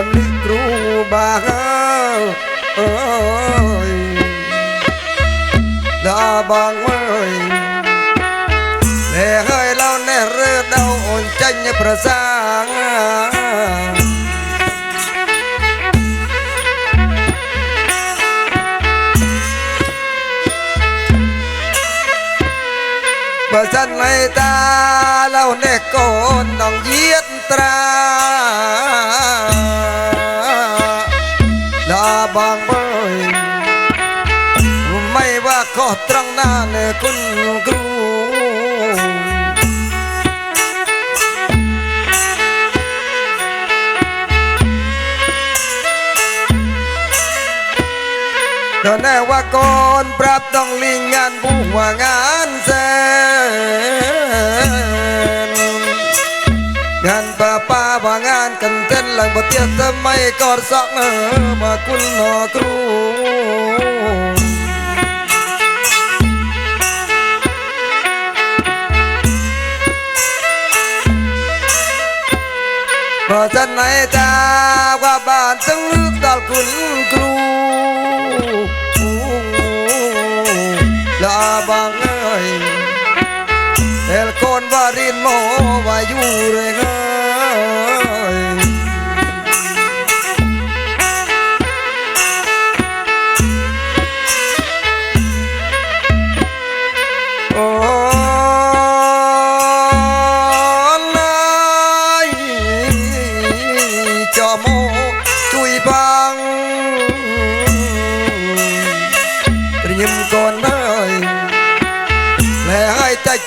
លិគ្រូបាអើយដាបងអើយលែហើយឡោណែរើដៅអូនចាញ់ប្រសាងបើសិនឲ្យតាឡោណែកូននងយាតត្រាางเบยไม่ว่าก็ตรังหน้าเนคุณครูก็แน่ว่าก่อนปรับต้องลิงงานบูว่างานแสน ngan ba pa ba ngan kan ten lang ba tia sa mai kor sok ng ma kun no kru Ba chan nai cha qua ban tung nước dal kun বাড়ির নয়ুর গা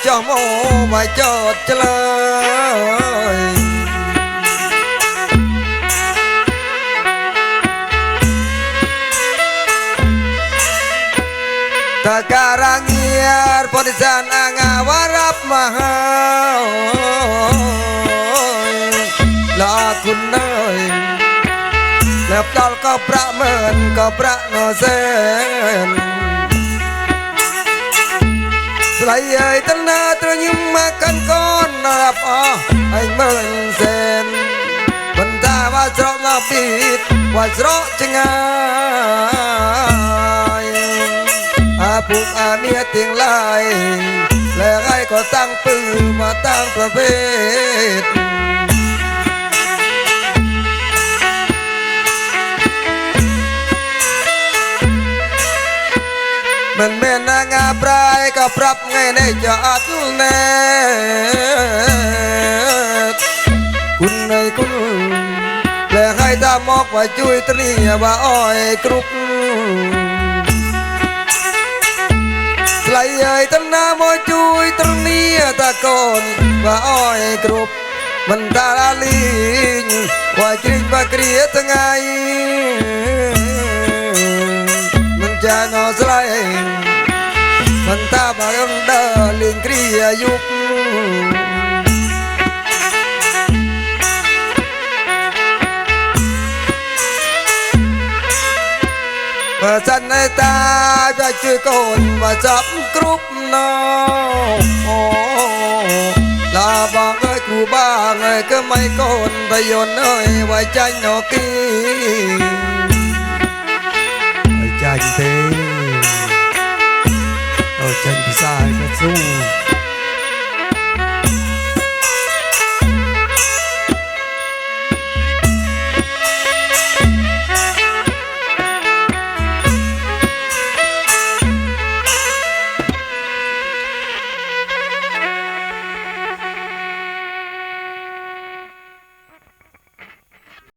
ចោះមកមកចោតឆ្លើយតការងារបរិសានអាងាវរាប់មហាលាគុណអើយលែបដល់ក៏ប្រាក់មើលក៏ប្រាក់ណសេន Slayay tan na tra nhưng mà cần con nạp à anh mơ anh sen Vẫn ta và rõ ngọc bịt và rõ chừng ai À phụ à mía tiếng lại Lẽ ai có tăng tư mà tăng phở vết ក៏ប្រាប់ថ្ងៃនេះចអត់ណែគុណអើយគុណលែងឲ្យតាមកបើជួយទ្រីបើអើយគ្រប់្លៃអើយតំណាមកជួយត្រនីតាកូនបើអើយគ្រប់មិនតាលីងបើជ្រិចបើគ្រាថ្ងៃតាបរងដើលេងគ្រាយប់បើសិនតាវាជួយកូនមកចាប់គ្រប់ណោអូឡាបងអើយគ្រូបងអើយគឺមិនកូនតយន់អើយវាចាញ់អូគីឲ្យចាញ់ទេ